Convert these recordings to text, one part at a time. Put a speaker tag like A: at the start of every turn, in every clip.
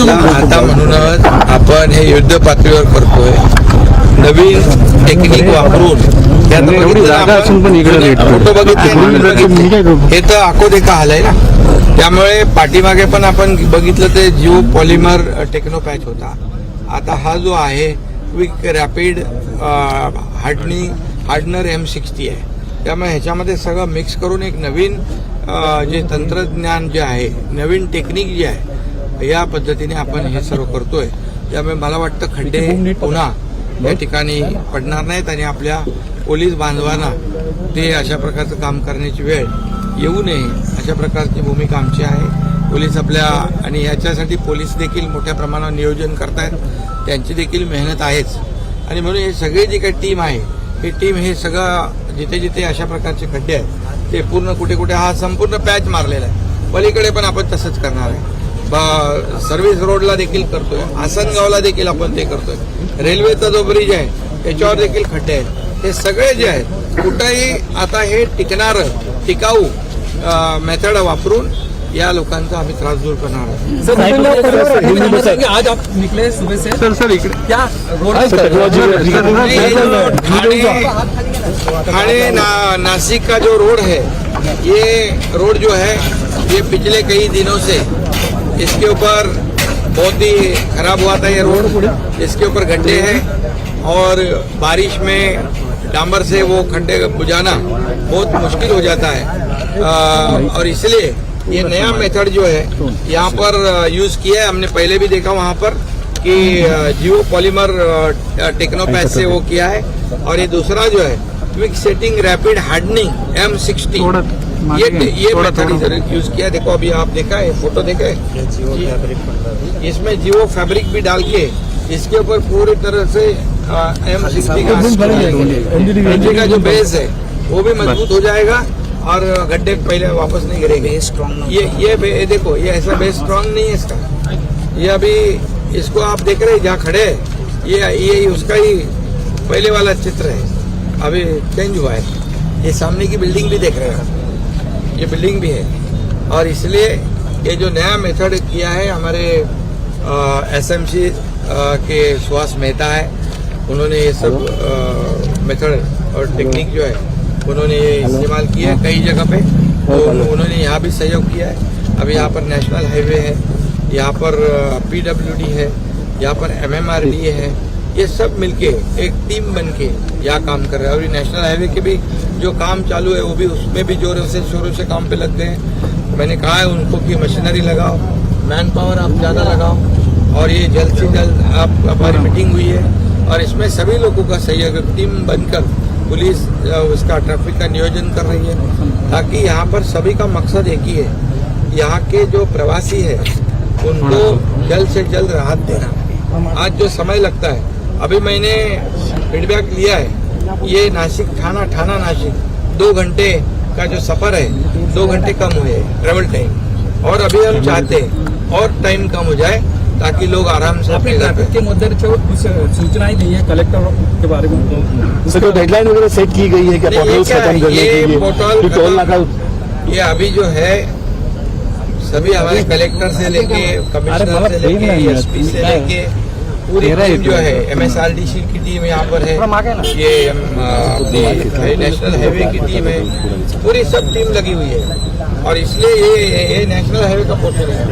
A: आता म्हणूनच आपण हे युद्ध पातळीवर करतोय. नवीन टेक्निक वापरून? हे तर आखो देखा हाल आहे ना. त्यामुळे पाठीमागे पण आपण बघितलं ते जिओ पॉलिमर टेक्नो पॅच होता. आता हा जो आहे quick rapid hardening hardener M sixty आहे. त्यामुळे ह्याच्यामध्ये सगळं मिक्स करून एक नवीन जे तंत्रज्ञान जे आहे नवीन टेक्निक जी आहे या पद्धतीने आपण हे सर्व करतोय. त्यामुळे मला वाटतं खड्डे पुन्हा या ठिकाणी पडणार नाहीत आणि आपल्या पोलीस बांधवांना ते अशा प्रकारचं काम करण्याची वेळ येऊ नये अशा प्रकारची भूमिका आमची आहे. पोलीस आपल्या आणि याच्यासाठी पोलीस देखील मोठ्या प्रमाणावर नियोजन करतायत. त्यांची देखील मेहनत आहेच. आणि म्हणून हे सगळे जे काही टीम आहे ही टीम हे सगळं जिथे जिथे अशा प्रकारचे खड्डे आहेत ते पूर्ण कुठे कुठे हा संपूर्ण पॅच मारलेला आहे. पलीकडे पण आपण तसंच करणार आहे. सर्व्हिस रोडला देखील करतोय. आसनगावला देखील आपण ते करतोय. रेल्वेचा जो ब्रिज आहे त्याच्यावर देखील खड्डे आहेत. हे सगळे जे आहेत कुठंही आता हे टिकणारं टिकाऊ मेथड वापरून या लोकांचा आम्ही त्रास दूर करणार
B: आज आप निकले सुबह से.
C: सर सर इकडे.
B: क्या रोड
A: नहीं, ये जो ठाणे नासिक का जो रोड है ये रोड जो है ये पिछले कई दिनों से इसके ऊपर बहुत ही खराब हुआ था ये रोड। इसके ऊपर गड्ढे हैं और बारिश में डांबर से वो खड्डे बुझाना बहुत मुश्किल हो जाता है। आ, और इसलिए ये नया मेथड जो है यहाँ पर यूज़ किया है। हमने पहले भी देखा वहाँ पर कि जियो पॉलीमर टेक्नोपैथ से वो किया है। और ये दूसरा जो है quick setting rapid hardening M sixty ये ये
C: थोड़ा,
A: मेथड इधर यूज़ किया देखो अभी आप देखा है फ़ोटो देखा है? इसमें जियो फैब्रिक भी डाल के इसके ऊपर पूरी तरह से एम सिक्सटी का जो बेस है वो भी मज़बूत हो जाएगा और गड्ढे पहले वापस नहीं गिरेंगे। ये ये देखो ये ऐसा बेस स्ट्रांग नहीं है इसका। ये अभी इसको आप देख रहे हैं जहाँ खड़े हैं ये ये उसका ही पहले वाला चित्र है। अभी चेंज हुआ है। ये सामने की बिल्डिंग भी देख रहे हैं ये बिल्डिंग भी है। और इसलिए ये जो नया मेथड किया है हमारे एस एम सी के सुहास मेहता है उन्होंने ये सब मेथड और टेक्निक जो है उन्होंने ये इस्तेमाल किया है कई जगह पे तो उन्होंने यहाँ भी सहयोग किया है। अब यहाँ पर नेशनल हाईवे है यहाँ पर पीडब्ल्यूडी है यहाँ पर एमएमआरडी है ये सब मिलके एक टीम बन के यहाँ काम कर रहे हैं। और ये नेशनल हाईवे के भी जो काम चालू है वो भी उसमें भी जोरों से शोरों से काम पे लग गए हैं। मैंने कहा है उनको कि मशीनरी लगाओ मैन पावर आप ज़्यादा लगाओ। और ये जल्द से जल्द आप हमारी मीटिंग हुई है। और इसमें सभी लोगों का सहयोग टीम बनकर पुलिस उसका ट्रैफ़िक का नियोजन कर रही है। ताकि यहाँ पर सभी का मकसद एक ही है यहाँ के जो प्रवासी है उनको जल्द से जल्द राहत देना। आज जो समय लगता है अभी मैंने फीडबैक लिया है ये नासिक थाना थाना नासिक दो घंटे का जो सफ़र है दो घंटे कम हुए ट्रेवल टाइम और अभी हम चाहते हैं और टाइम कम हो जाए ताकि लोग आराम से अपने घर
B: ट्रैफ़िक
A: पे
B: के मुद्दे कुछ सूचनाएँ दी है कलेक्टर के बारे में।
C: सर कोई डेडलाइन वगैरह सेट की गई है क्या
A: नहीं, ये क्या है?
C: खत्म करने
A: ये
C: के लिए?
A: पोर्टल
C: टोल नाका
A: ये अभी जो है सभी हमारे कलेक्टर से लेके कमिश्नर से लेके
B: नहीं है,
A: एसपी से लेके पूरी टीम
C: ही
A: जो
C: तो
A: है
C: है।
A: एमएसआरडीसी की टीम यहाँ पर है। ये अम, आ, अपनी नेशनल हाईवे की टीम है। पूरी सब टीम लगी हुई है। और इसलिए ये ये, नेशनल हाईवे का पोर्टल है।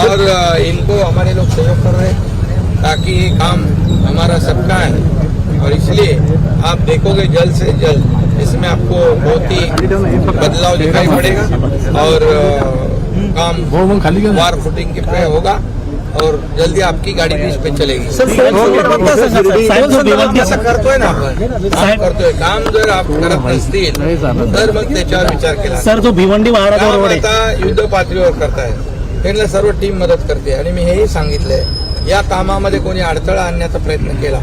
A: और इनको हमारे लोग सहयोग कर रहे हैं ताकि ये काम हमारा सबका है। और इसलिए आप देखोगे जल्द से जल्द इसमें आपको बहुत ही बदलाव दिखाई पड़ेगा। और काम वार फुटिंग के पे होगा। और जल्दी आपकी गाड़ी भी इस पे चलेगी। करतोय ना आपण करतोय काम जर आप करत नसतील तर मग त्याच्यावर विचार केला
D: सर जो भिवंडी महाराजा
A: आता युद्ध पातळीवर करताय त्यांना सर्व टीम मदत करते आणि मी हेही सांगितलंय या कामामध्ये कोणी अडथळा आणण्याचा प्रयत्न केला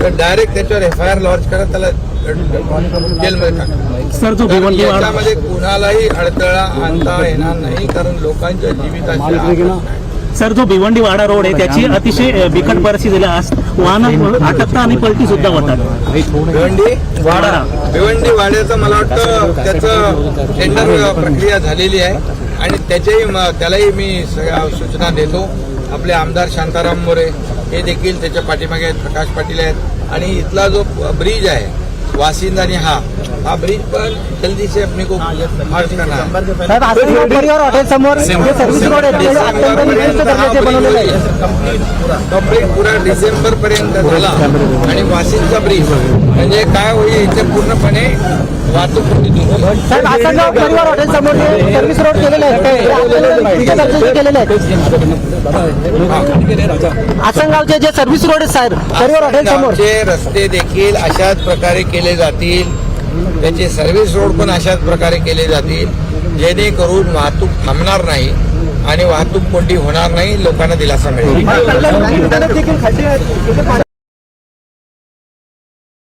A: तर डायरेक्ट त्याच्यावर एफ आय आर लॉन्च करा त्याला जेलमध्ये टाका.
D: सर जो
A: तर
D: भिवंडी महाराज
A: याच्यामध्ये कुणालाही अडथळा आणता येणार नाही कारण लोकांच्या जीविताची.
D: सर जो भिवंडी वाडा रोड आहे त्याची अतिशय बिकट परिस्थिती. आज वाहनं अटकता आणि पलटी सुद्धा होतात.
A: भिवंडी वाडा. भिवंडी वाड्याचं मला वाटतं त्याचं टेंडर प्रक्रिया झालेली आहे. आणि त्याच्याही म- त्यालाही मी सगळ्या सूचना देतो. आपले आमदार शांताराम मोरे हे देखील त्याच्या पाठीमागे आहेत प्रकाश पाटील आहेत. आणि इथला जो ब्रिज आहे वासिंद आणि हा. हा ब्रिज पण जल्दी से अपने को मार्च करना कंप्लीट पुरा. डिसेंबर पर्यंत झाला. आणि वाशिंदचा ब्रिज म्हणजे काय होईल इथे पूर्णपणे वाहतूक
E: परिवार हॉटेल समोर सर्व्हिस रोड केलेले आहे. केलेले आसनगावचे जे सर्व्हिस रोड आहेत साहेब परिवार हॉटेल समोर
A: गावचे रस्ते देखील अशाच प्रकारे केले जातील. त्याचे सर्व्हिस रोड पण अशाच प्रकारे केले जातील. जेणेकरून वाहतूक थांबणार नाही आणि वाहतूक कोंडी होणार नाही लोकांना दिलासा मिळेल.